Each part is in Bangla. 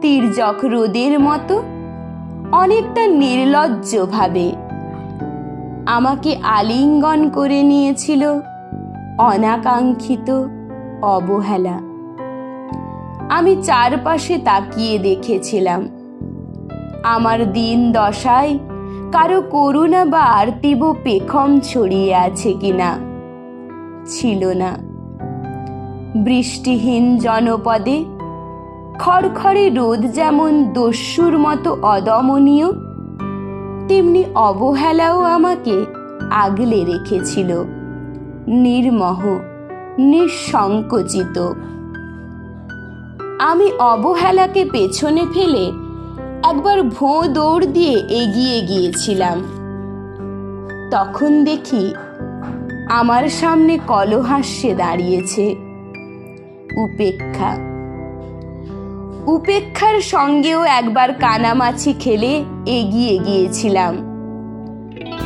তির্যক রোদের মতো, অনেকটা নির্লজ্জভাবে। আমাকে আলিঙ্গন করে নিয়েছিল অনাকাঙ্ক্ষিত অবহেলা। আমি চারপাশে তাকিয়ে দেখেছিলাম। আমার দিন দশায় কারও করুণা বা আর্তিব পেখম ছড়িয়ে আছে কিনা ছিল না। বৃষ্টিহীন জনপদে খড়খড়ে রোদ যেমন দস্যুর মতো অদমনীয়, তেমনি অবহেলাও আমাকে আগলে রেখেছিল, নির্মহ, নিঃসংকোচিত। আমি অবহেলাকে পেছনে ফেলে একবার ভোঁ দৌড় দিয়ে এগিয়ে গিয়েছিলাম। তখন দেখি আমার সামনে কলহাস্যে দাঁড়িয়েছে। উপেক্ষা উপেক্ষার সঙ্গেও একবার কানামাছি খেলে এগিয়ে গিয়েছিলাম।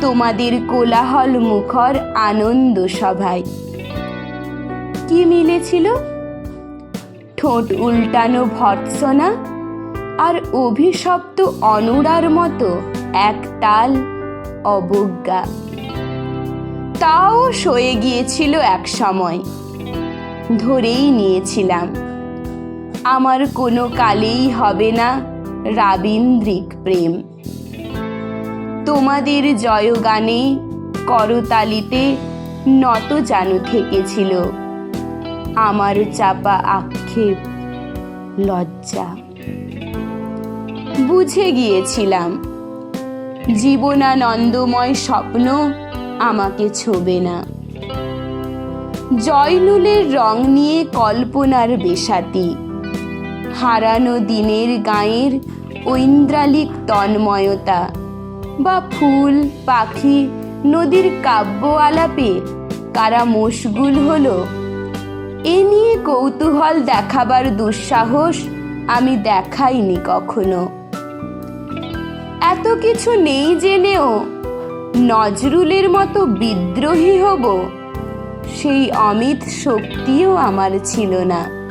তোমাদের কোলাহল মুখর আনন্দ সভায়। কি মিলেছিল? ঠোঁট উল্টানো ভর্ৎসনা আর অভিশপ্ত অনুরার মতো এক তাল অবজ্ঞা। তাও সয়ে গিয়েছিল এক সময়। ধরেই নিয়েছিলাম। আমার কোনো কালেই হবে না রাবীন্দ্রিক প্রেম। তোমাদের জয়গানে করতালিতে নত জানু থেকেছিল। আমার চাপা আক্ষেপ, লজ্জা। বুঝে গিয়েছিলাম, জীবনানন্দময় স্বপ্ন আমাকে ছোবে না। জয়নুলের রং নিয়ে কল্পনার বেশাতি হারানো দিনের গায়ের ঐন্দ্রালিক তন্ময়তা বা ফুল, পাখি, নদীর কাব্য আলাপে কারা মশগুল হলো। এ নিয়ে কৌতূহল দেখাবার দুঃসাহস আমি দেখাইনি কখনো। এত কিছু নেই জেনেও নজরুলের মতো বিদ্রোহী হব সেই অমিত শক্তিও আমার ছিল না।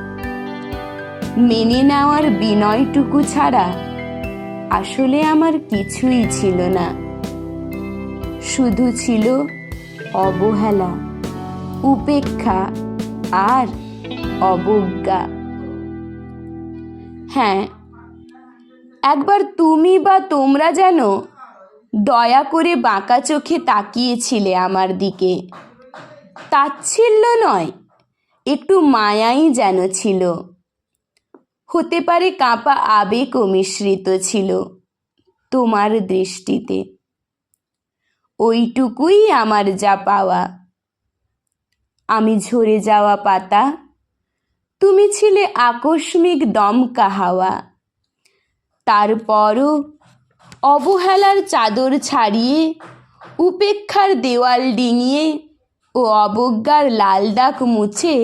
মেনে নেওয়ার বিনয়টুকু ছাড়া আসলে আমার কিছুই ছিল না। শুধু ছিল অবহেলা, উপেক্ষা আর অবজ্ঞা। হ্যাঁ একবার তুমি বা তোমরা যেন দয়া করে বাঁকা চোখে তাকিয়েছিলে আমার দিকে। তাচ্ছিল্য নয়, একটু মায়াই যেন ছিল। হতে পারে কাঁপা আবেগও মিশ্রিত ছিল তোমার দৃষ্টিতে। ওইটুকুই আমার যা পাওয়া। আমি ঝরে যাওয়া পাতা, তুমি ছিলে আকস্মিক দমকা হাওয়া। তারপরও অবহেলার চাদর ছাড়িয়ে, উপেক্ষার দেওয়াল ডিঙিয়ে ও অবজ্ঞার লাল দাগ মুছে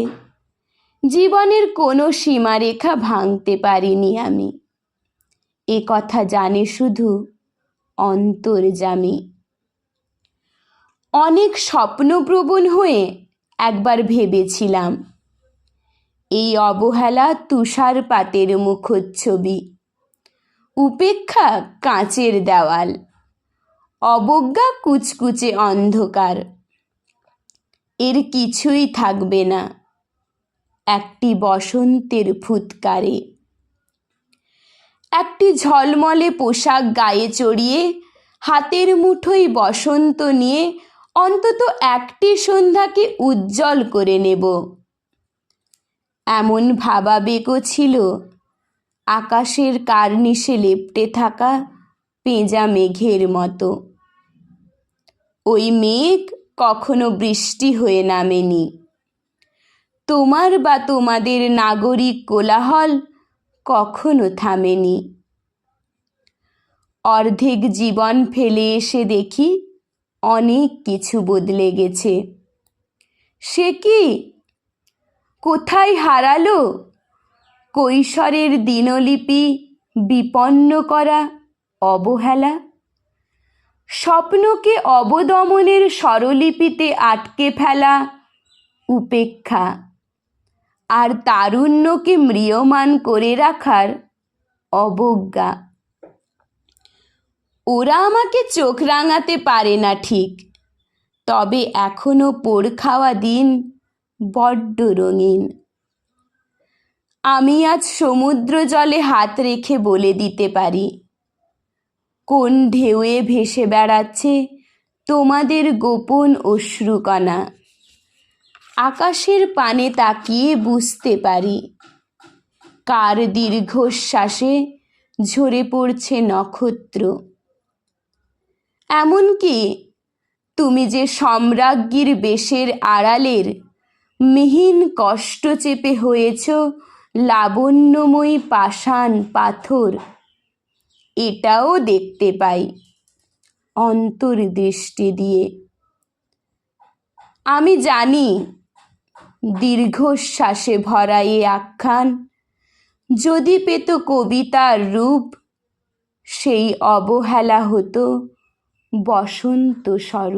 জীবনের কোনো সীমারেখা ভাঙতে পারিনি আমি। এ কথা জানে শুধু অন্তর্জামী অনেক স্বপ্নপ্রবণ হয়ে একবার ভেবেছিলাম, এই অবহেলা তুষারপাতের মুখচ্ছবি। উপেক্ষা কাঁচের দেওয়াল, অবজ্ঞা কুচকুচে অন্ধকার। এর কিছুই থাকবে না। একটি বসন্তের ফুৎকারে একটি ঝলমলে পোশাক গায়ে চড়িয়ে, হাতের মুঠোয় বসন্ত নিয়ে অন্তত একটি সন্ধ্যাকে উজ্জ্বল করে নেব। এমন ভাবাবেগও ছিল, আকাশের কার্নিশে লেপ্টে থাকা পেঁজা মেঘের মতো। ওই মেঘ কখনো বৃষ্টি হয়ে নামেনি। তোমার বা তোমাদের নাগরিক কোলাহল কখনো থামেনি। অর্ধেক জীবন ফেলে এসে দেখি অনেক কিছু বদলে গেছে। সে কি? কোথায় হারালো? কৈশোরের দিনলিপি বিপন্ন করা অবহেলা? স্বপ্নকে অবদমনের স্বরলিপিতে আটকে ফেলা উপেক্ষা? আর তারুণ্যকে ম্রিয়মান করে রাখার অবজ্ঞা। ওরা আমাকে চোখ রাঙাতে পারে না ঠিক, তবে এখনও পোড় খাওয়া দিন বড্ড রঙিন। আমি আজ সমুদ্র জলে হাত রেখে বলে দিতে পারি, কোন ঢেউয়ে ভেসে বেড়াচ্ছে তোমাদের গোপন অশ্রুকণা। আকাশের পানে তাকিয়ে বুঝতে পারি। কার দীর্ঘশ্বাসে ঝরে পড়ছে নক্ষত্র। এমনকি তুমি যে সম্রাজ্ঞীর বেশের আড়ালের মিহিন কষ্ট চেপে হয়েছ লাবণ্যময়ী পাষাণ পাথর, এটাও দেখতে পাই অন্তর্দৃষ্টি দিয়ে। আমি জানি দীর্ঘশ্বাসে ভরা এ আখ্যান। যদি পেত কবিতার রূপ সেই অবহেলা হতো বসন্ত স্বরূপ।